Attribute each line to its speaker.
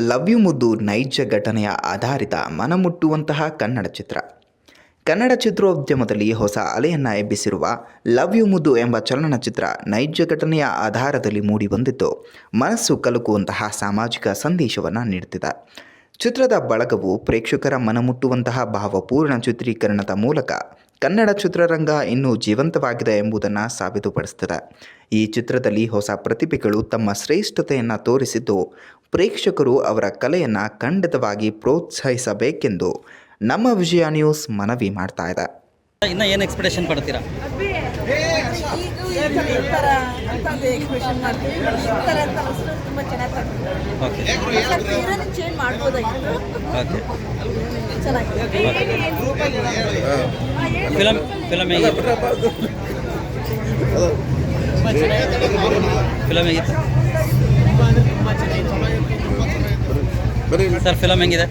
Speaker 1: Love you ಮುದ್ದು ನೈಜ ಘಟನೆಯ ಆಧಾರಿತ ಮನಮುಟ್ಟುವಂತಹ ಕನ್ನಡ ಚಿತ್ರ. ಕನ್ನಡ ಚಿತ್ರೋದ್ಯಮದಲ್ಲಿ ಹೊಸ ಅಲೆಯನ್ನು ಎಬ್ಬಿಸಿರುವ ಲವ್ ಯು ಮುದ್ದು ಎಂಬ ಚಲನಚಿತ್ರ ನೈಜ ಘಟನೆಯ ಆಧಾರದಲ್ಲಿ ಮೂಡಿಬಂದಿದ್ದು, ಮನಸ್ಸು ಕಲುಕುವಂತಹ ಸಾಮಾಜಿಕ ಸಂದೇಶವನ್ನು ನೀಡುತ್ತಿದೆ. ಚಿತ್ರದ ಬಳಗವು ಪ್ರೇಕ್ಷಕರ ಮನಮುಟ್ಟುವಂತಹ ಭಾವಪೂರ್ಣ ಚಿತ್ರೀಕರಣದ ಮೂಲಕ ಕನ್ನಡ ಚಿತ್ರರಂಗ ಇನ್ನೂ ಜೀವಂತವಾಗಿದೆ ಎಂಬುದನ್ನು ಸಾಬೀತುಪಡಿಸುತ್ತದೆ. ಈ ಚಿತ್ರದಲ್ಲಿ ಹೊಸ ಪ್ರತಿಭೆಗಳು ತಮ್ಮ ಶ್ರೇಷ್ಠತೆಯನ್ನು ತೋರಿಸಿದ್ದು ಪ್ರೇಕ್ಷಕರು ಅವರ ಕಲೆಯನ್ನು ಖಂಡಿತವಾಗಿ ಪ್ರೋತ್ಸಾಹಿಸಬೇಕೆಂದು ನಮ್ಮ ವಿಜಯ ನ್ಯೂಸ್ ಮನವಿ ಮಾಡ್ತಾ ಇದೆ.
Speaker 2: ಇನ್ನು ಏನು ಎಕ್ಸ್ಪೆಕ್ಟೇಷನ್ ಪಡ್ತೀರಾ? ಓಕೆ ಫಿಲಮ್ ಫಿಲಮ್ ಹೇಗಿತ್ತು ಫಿಲಮ್ ಹೇಗಿತ್ತು? ಸರ್ ಫಿಲಮ್ ಹೆಂಗಿದೆ?